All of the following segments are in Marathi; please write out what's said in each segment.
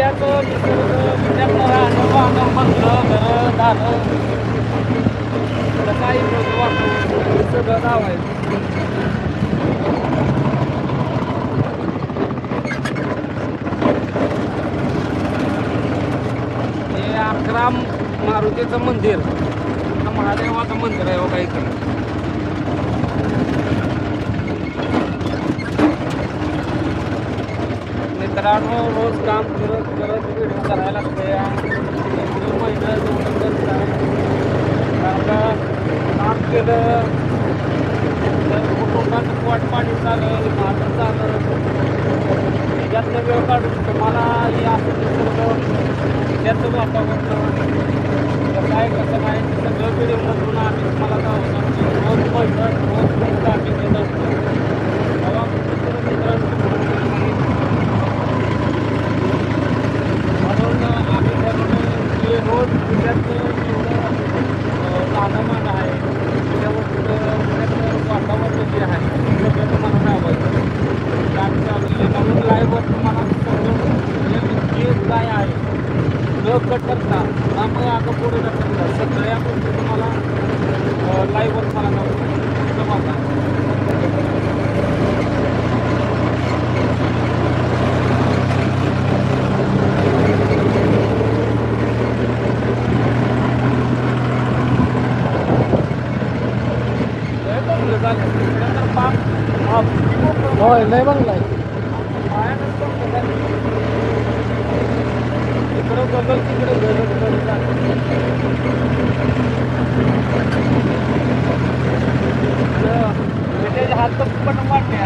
आपलं विट्याचं निसर्ग विट्यातलं राहणं घरं दारं काही सगळं नाव आहे. हे अकराम मारुतीचं मंदिर. महादेवाचं मंदिर आहे हो काही मित्रांनो रोज काम करत करत व्हिडिओ करायला लागते दोन महिना दोन कारण काम केलं. तर कुटुंबाचं पोट पाणी चालेल माझं चालेल. त्याच्यातनं वेळ काढून तुम्हाला हे असं त्याचं वातावरण. काय कसं नाही सगळं सगळं व्हिडिओमधून आम्ही तुम्हाला दाखवतो रोज पैसा रोज पैसा आम्ही देत असतो तेव्हा मित्र मित्रांनो म्हणून आम्ही ठरवलं की रोज पुण्यात जेवढं तापमान आहे त्याच्यावर पुण्याचं वातावरण जे आहे ते सगळं तुम्हाला दाखवायचं आम्ही चालू म्हणून लाईव्हवर तुम्हाला सगळं जे काय आहे न कटरता ना मग आता पुढे ढकलता सगळ्या गोष्टी तुम्हाला लाईव्हवर मला दाखवतो लय चांगलं झालं. नंतर पाप पाप होय लय बंगलाय भयानक चांगलं झालं. इकडं बघल तिकडं घरं घरं झालं. आणि त्याचे हात पण वाटले आता पहिल्यापेक्षा आता खूप जास्त झाले मला कालच्या व्हिडिओमध्ये मी सांगितलं होतं ते पण ट्रॅक्टर ड्रायव्हर आहे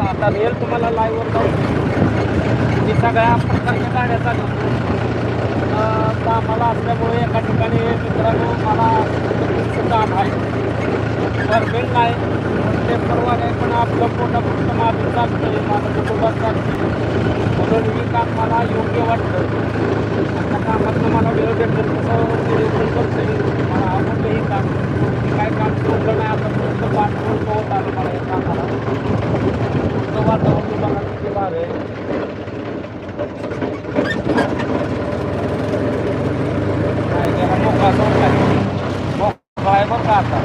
आता रिअल तुम्हाला लाईव्हवर जाऊ मी सगळ्या प्रकारच्या गाड्या चालवतो अं, कामाला असल्यामुळे एका ठिकाणी मित्रांनो मला खूपच काम आहे. गव्हर्मेंट नाही ते परवा नाही पण आपलं पोटा फक्त माझं चालतं माझं कुटुंबात चालतं म्हणून ही काम मला योग्य वाटतं. त्या कामातनं मला वेळ भेटतो तसं व्हिडिओ करतो मला आवडतं हे काम. काय काम सोडलं नाही आता फक्त पाठवून होत आलं मला हे कामाला पुढचं वातावरण बघा किती भारी आहे काय गेला मोकळा सोडलाय मोकळा आहे बरं का आता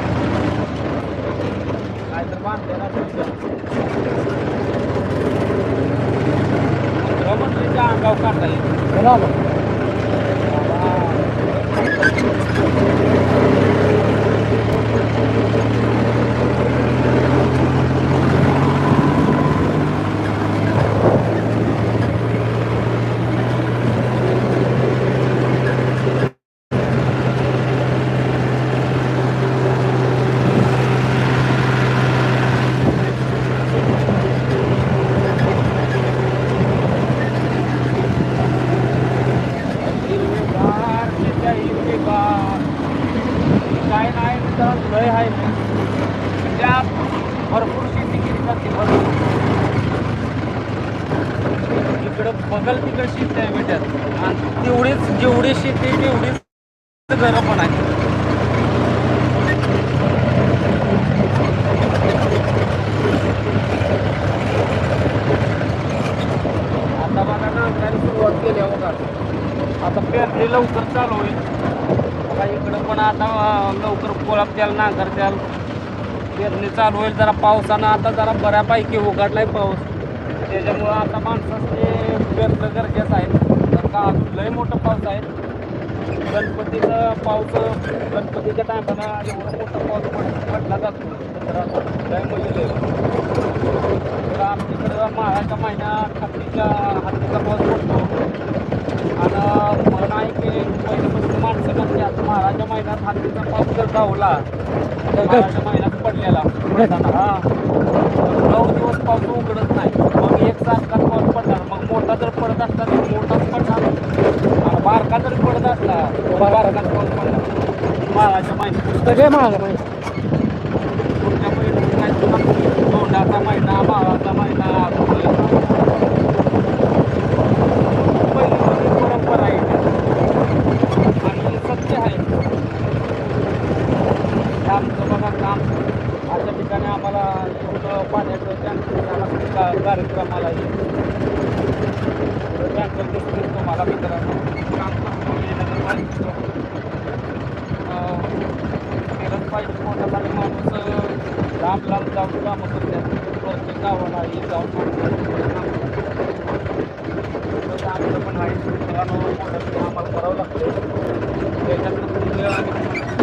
काय तर बांधले ना तुमचं कुत्रं म्हटलं की अंगाव काढता येईल बरोबर हिरवेगार त्याच्या हिरवेगार काय नाही तर लय आहे. त्यात भरपूर शेती केली जाते भरपूर. इकडं बगल तिकडं शेती आहे बेट्यात आणि तेवढीच जेवढी शेती आहे तेवढीच घरं पण आहे आता बघा ना काय सुरुवात केली आहे बघा आता पेरणी लवकर चालू होईल बघा इकडं पण आता लवकर कोळप द्याल नांगर द्याल पेरणी चालू होईल. जरा पावसानं आता जरा बऱ्यापैकी उघडलाय पाऊस. त्याच्यामुळं आता माणसाचे पेरणं गरजेचं आहे. तर का लय मोठा पाऊस आहे. गणपतीचा पाऊस गणपतीच्या टायमाला एवढा मोठा पाऊस पड पडला जातो. लय म्हणजे लय. तर आमच्याकडं माळाच्या महिन्यात हत्तीच्या हत्तीचा पाऊस पडतो. आणि मला नाही की पहिल्यापासून माणसं महाराजा महिन्यात हत्तीचा पाऊस जर धावला महाराजा महिन्यात पडलेला. पडताना हा. नऊ दिवस पाऊस उघडत नाही. मग एक सारखा पाऊस पडणार. मग मोठा जर पडत असता तर मोठाच पडणार. आणि बारका जरी पडत असला बारका पाऊस पडला माळाच्या माहिती सगळे महाग माहिती पुढच्या महिन्यात काय तुला तोंडाचा महिना माळाचा महिना पहिली जुनी परंपरा आहे आणि सत्य आहे हे आमचं बघा काम अशा ठिकाणी आम्हाला एवढं पाण्याचं टँकर कार्यक्रमाला टँकर दिसतील तुम्हाला मित्रांनो काम करून नगरपालिकेचं अं, केलंच पाहिजे पोटासाठी माणूस अं, लांब लांब जाऊन कामं करतात प्रत्येक गावाला हे जाऊन माणूस तसं आमचं पण आहे मित्रांनो आम्हाला करावं लागतं त्याच्यातनं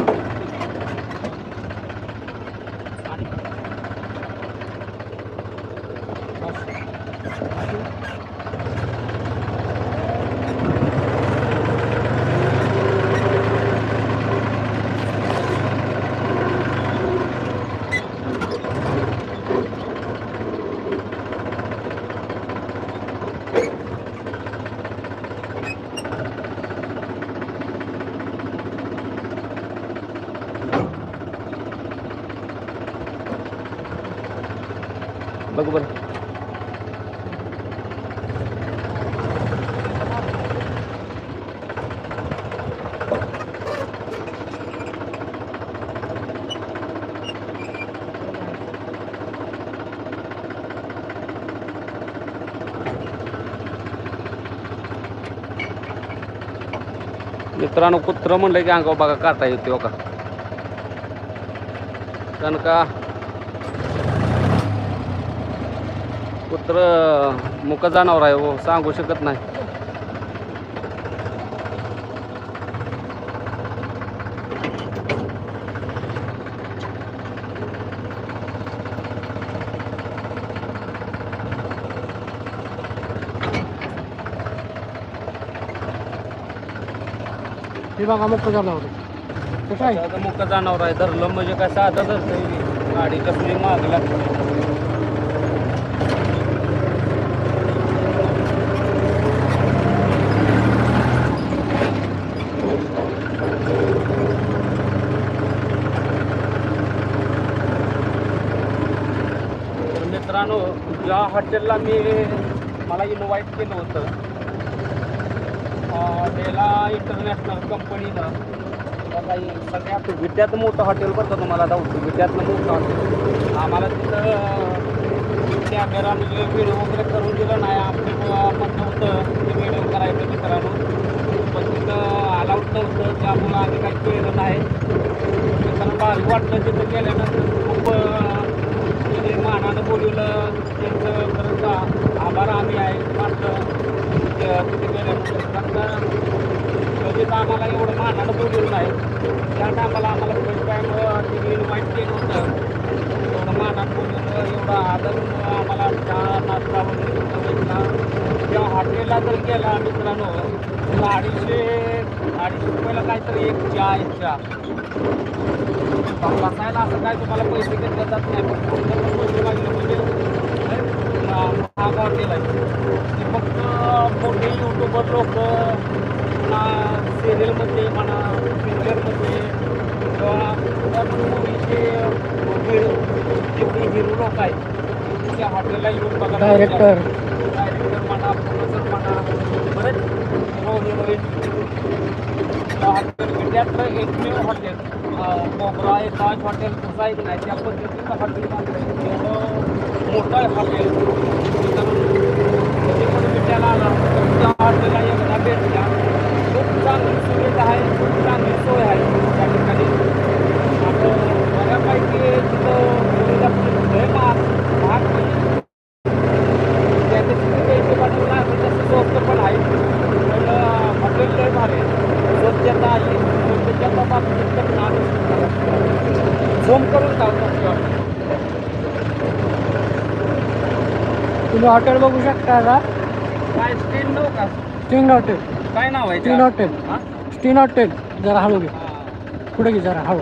बघ बरं. मित्रांनो कुत्र म्हणलं की अंगावर बघा काढता येतो हो का? कारण का कुत्र मुक जनावर आहे हो सांगू शकत नाही. हे बघा मुक्त होता कसं आहे? मुक जनावर आहे धरलं म्हणजे काय साधं धरतं गाडी कसली माग लागते. मित्रांनो ज्या हॉटेलला मी मला इन्व्हाइट केलं होतं. डेला इंटरनॅशनल कंपनीनं बघा सगळ्यात विट्यात मोठं हॉटेल बघतो तुम्हाला दाखवतो विट्यातलं मोठं हॉटेल आम्हाला तिथं कॅमेरा म्हणजे व्हिडिओ वगैरे करून दिलं नाही. आपलं म्हणणं होतं ते व्हिडिओ करायचं मित्रांनो. पण तिथं अलाउड नव्हतं त्यामुळं आम्ही काही केलं नाही. कारण भारी वाटलं तिथं गेल्यानंतर. खूप अं, तिने मानानं बोलवलं त्यांचं खरंच आ- आभार आम्ही आहे मानलं ते- तिथे गेल्यानंतर कारण का कधीच आम्हाला एवढं मानानं बोलवलं त्या टायमाला आम्हाला फर्स्ट टाईम तिने इन्व्हाइट केलं होतं. एवढं मानानं बोलवलं एवढं आदर आम्हाला चहा नाश्ता वगैरे भेटला त्या हॉटेलला जर गेला मित्रांनो तर अडीचशे अडीचशे रुपयाला काहीतरी एक चहा एक चहा बसायला असं काय तुम्हाला पैसे घेतले जात नाही. पण पैसे लागले म्हणजे महाग हॉटेल आहे ते फक्त मोठे युट्यूबर लोक सिरियलमध्ये म्हणा पिक्चरमध्ये किंवा मूवीचे जेवढे हिरो लोक आहेत त्या हॉटेलला येऊन बघा डायरेक्टर डायरेक्टर म्हणा प्रोड्युसर म्हणा बरेच हिरो हिरोईन हॉटेल विद्यार्थी एकमेव हॉटेल कोबरा एक ताज हॉटेल तसं एक नाही. त्या पद्धतीचं हॉटेल आहे. एवढं मोठं आहे हॉटेल तर त्या हॉटेलला एकदा भेट द्या खूप चांगली सुविधा आहे चांगली सोय आहे त्या ठिकाणी बऱ्यापैकी तिथं सुविधा लय महाग महाग त्याच्या हिशोबाने तसं स्वस्त पण आहे पण हॉटेल लय भारी आहे स्वच्छता आहे स्वच्छतेच्या बाबतीत तर नादच झोम करून तुम्ही हॉटेल बघू शकता का? काय? स्टीन नऊ का? स्टीन हॉटेल काय नाव आहे त्या? हॉटेल हा? स्टीन हॉटेल जरा हळू घे. पुढे घे जरा हळू.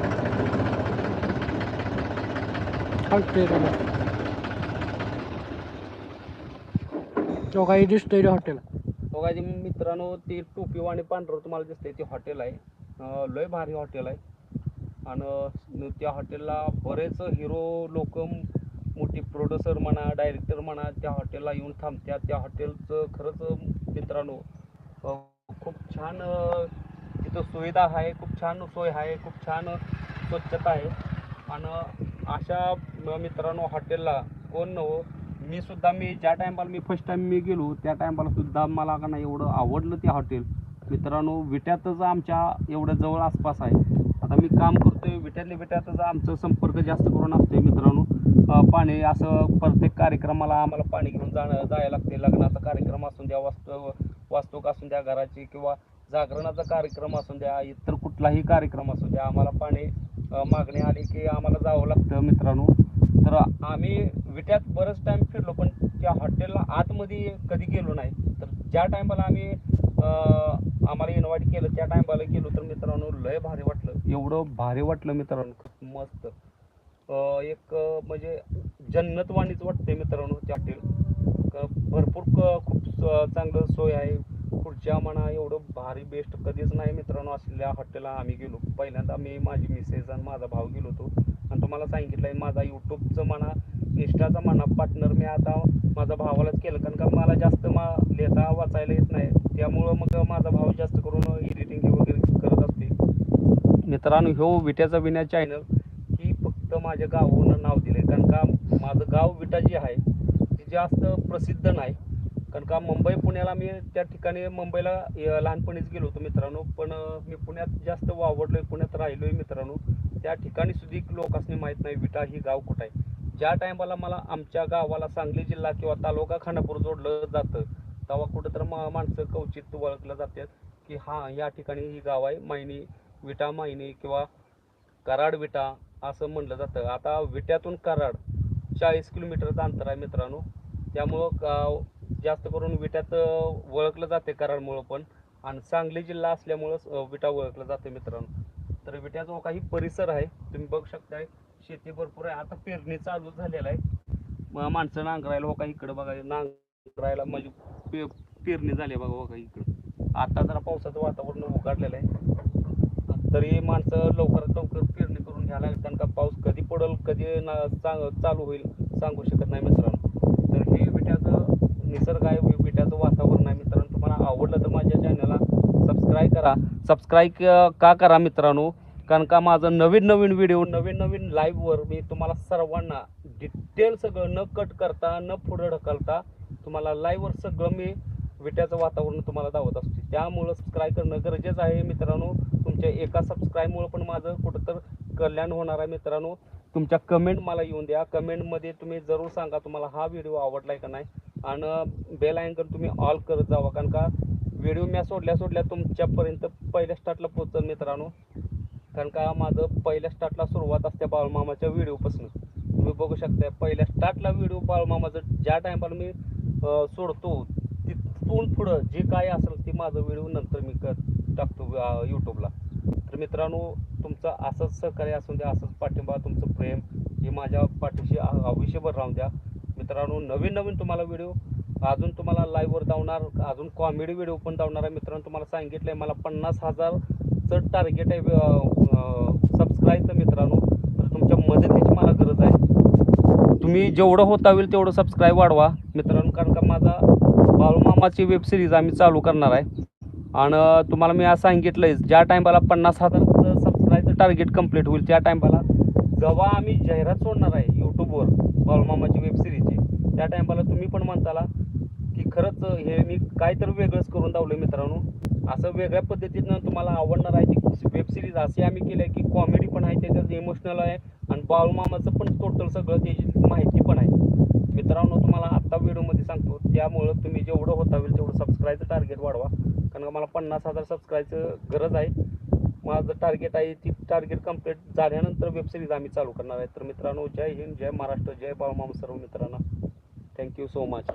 हॉटेल तो काही दिसतोय हॉटेल. बघा जी मित्रांनो ती टोपी आणि पांढरं तुम्हाला दिसतंय ते हॉटेल आहे. लय भारी हॉटेल आहे. आणि त्या हॉटेलला बरेच हिरो लोक मोठी प्रोड्युसर म्हणा डायरेक्टर म्हणा त्या हॉटेलला येऊन थांबतात. त्या हॉटेलचं खरंच मित्रांनो खूप छान तिथं सुविधा आहे खूप छान सोय आहे खूप छान स्वच्छता आहे. आणि अशा मित्रांनो हॉटेलला कोण नव्हो मी सुद्धा मी ज्या टायमाला मी फर्स्ट टाइम मी गेलो त्या टायमाला सुद्धा मला का नाही एवढं आवडलं ते हॉटेल. मित्रांनो विट्यातच आमच्या एवढं जवळ आसपास आहे. आता मी काम करतोय विट्यातल्या विट्यातच आमचं संपर्क जास्त करून असतोय मित्रांनो. पाणी असं प्रत्येक कार्यक्रमाला आम्हाला पाणी घेऊन जाणं जायला लागते लग्नाचा कार्यक्रम असून द्या वास्तव वास्तूक असून द्या घराची किंवा जागरणाचा कार्यक्रम असून द्या इतर कुठलाही कार्यक्रम असू द्या आम्हाला पाणी मागणी आली की आम्हाला जावं लागतं मित्रांनो. तर आम्ही विट्यात बरंच टाईम फिरलो पण त्या हॉटेलला आतमध्ये कधी गेलो नाही. तर ज्या टायमाला आम्ही आम्हाला इन्व्हाइट केलं त्या टायमाला गेलो तर मित्रांनो लय भारी वाटलं. एवढं भारी वाटलं मित्रांनो. खूप मस्त एक म्हणजे जन्नतवाणीच वाटते मित्रांनो त्या हॉटेल. भरपूर क- खूप स- चांगलं सोय आहे. खुर्च्या म्हणा एवढं भारी बेस्ट कधीच नाही मित्रांनो असलेल्या हॉटेलला आम्ही गेलो. पहिल्यांदा मी माझी मिसेस आणि माझा भाऊ गेलो होतो. आणि तुम्हाला सांगितलं आहे माझा यूट्यूबचं म्हणा इंस्टाचा म्हणा पार्टनर मी आता माझा भावालाच केलं. कारण का मला जास्त मा लिहिता वाचायला येत नाही. त्यामुळं मग माझा भाऊ जास्त करून एडिटिंग वगैरे करत असते. मित्रांनो ह्यो विट्याचा विण्या चॅनल ही फक्त माझ्या गावानं नाव दिले कारण का माझं गाव विटा जी आहे ती जास्त प्रसिद्ध नाही. कारण का मुंबई पुण्याला मी त्या ठिकाणी मुंबईला लहानपणीच गेलो होतो मित्रांनो. पण मी पुण्यात जास्त वावरलोय पुण्यात राहिलोय मित्रांनो. त्या ठिकाणी सुद्धा लोकांनी माहीत नाही विटा ही गाव कुठं आहे. ज्या टायमाला मला आमच्या गावाला सांगली जिल्हा किंवा तालुका खानापूर जोडलं जातं तेव्हा कुठं तर मा माणसं कवचित ओळखलं जातात की हां या ठिकाणी ही गाव आहे मायनी विटा मायनी किंवा कराड विटा असं म्हणलं जातं. आता विट्यातून कराड चाळीस किलोमीटरचं अंतर आहे मित्रांनो. त्यामुळं गाव जास्त करून विट्यात ओळखलं जाते कराडमुळं पण. आणि सांगली जिल्हा असल्यामुळं विटा ओळखलं जाते मित्रांनो. तर विट्याचा जो काही परिसर आहे तुम्ही बघू शकताय शेती भरपूर आहे. आता पेरणी चालू झालेला आहे. मग माणसं नांगरायला हो इकडं बघा नांगरायला म्हणजे पे पेरणी झाली आहे बघा हो का इकडं. आता जरा पावसाचं वातावरण उघडलेलं आहे. तरी माणसं लवकरात लवकर पेरणी करून घ्यायला कारण का पाऊस कधी पडल कधी ना चांग चालू होईल सांगू शकत नाही मित्रांनो. तर हे विट्याचं निसर्ग आहे वि- विट्याचं वातावरण आहे मित्रांनो. तुम्हाला आवडलं तर माझ्या चॅनलला सबस्क्राईब करा. सबस्क्राईब का करा मित्रांनो? कारण का माझं नवीन नवीन व्हिडिओ नवीन नवीन लाईव्हवर मी तुम्हाला सर्वांना डिटेल सगळं न कट करता न पुढं ढकलता तुम्हाला लाईव्हवर सगळं मी विट्याचं वातावरण तुम्हाला दावत असते. त्यामुळं सबस्क्राईब करणं गरजेचं आहे मित्रांनो. तुमच्या एका सबस्क्राईबमुळं पण माझं कुठं तर कल्याण होणार आहे मित्रांनो. तुमच्या कमेंट मला येऊन द्या. कमेंटमध्ये तुम्ही जरूर सांगा तुम्हाला हा व्हिडिओ आवडला आहे का नाही. आणि बेल आयकन तुम्ही ऑल करत जावा. कारण का व्हिडिओ मी सोडल्या सोडल्या तुमच्यापर्यंत पहिल्या स्टार्टला पोहोचल मित्रांनो. कारण का माझं पहिल्या स्टार्टला सुरुवात असते बाळूमामाच्या व्हिडिओपासून तुम्ही बघू शकता पहिल्या स्टार्टला व्हिडिओ बाळूमामाचं ज्या टायमाला मी सोडतो तिथून पुढं जे काय असेल ते माझं व्हिडिओ नंतर मी कर टाकतो यूट्यूबला तर मित्रांनो तुमचं असंच सहकार्य असून द्या असंच पाठिंबा तुमचं प्रेम हे माझ्या पाठीशी आयुष्यभर राहून द्या. मित्रांनो नवीन नवीन तुम्हाला व्हिडिओ अजून तुम्हाला लाईव्हवर धावणार अजून कॉमेडी व्हिडिओ पण धावणार आहे. मित्रांनो तुम्हाला सांगितलं आहे मला पन्नास हजारचं टार्गेट आहे सबस्क्राईबचं मित्रांनो. तर तुमच्या मदतीची मला गरज आहे. तुम्ही जेवढं होता होईल तेवढं सबस्क्राईब वाढवा. मित्रांनो कारण का माझा बाळूमामाची वेब सिरीज आम्ही चालू करणार आहे. आणि तुम्हाला मी आज सांगितलं आहे ज्या टायमाला पन्नास हजारचं सबस्क्राईबचं टार्गेट कंप्लीट होईल त्या टायमाला जेव्हा आम्ही जाहिरात सोडणार आहे यूट्यूबवर बाळूमामाची वेबसिरीज त्या टायमाला तुम्ही पण म्हणताला की खरंच हे मी काहीतरी वेगळंच करून दावलं मित्रांनो. असं वेगळ्या पद्धतीनं तुम्हाला आवडणार आहे ती वेब सिरीज अशी आम्ही केली आहे की कॉमेडी पण आहे त्याच्यात इमोशनल आहे आणि बाळूमामाचं पण टोटल सगळं त्याची माहिती पण आहे. मित्रांनो तुम्हाला आत्ता व्हिडिओमध्ये सांगतो त्यामुळं तुम्ही जेवढं होता होईल तेवढं सबस्क्राईबचं टार्गेट वाढवा. कारण का मला पन्नास हजार सबस्क्राईबचं गरज आहे. माझं टार्गेट आहे ती टार्गेट कंप्लीट झाल्यानंतर वेबसिरीज आम्ही चालू करणार आहे. तर मित्रांनो जय हिंद जय महाराष्ट्र जय बाळूमामा सर्व मित्रांना. Thank you so much.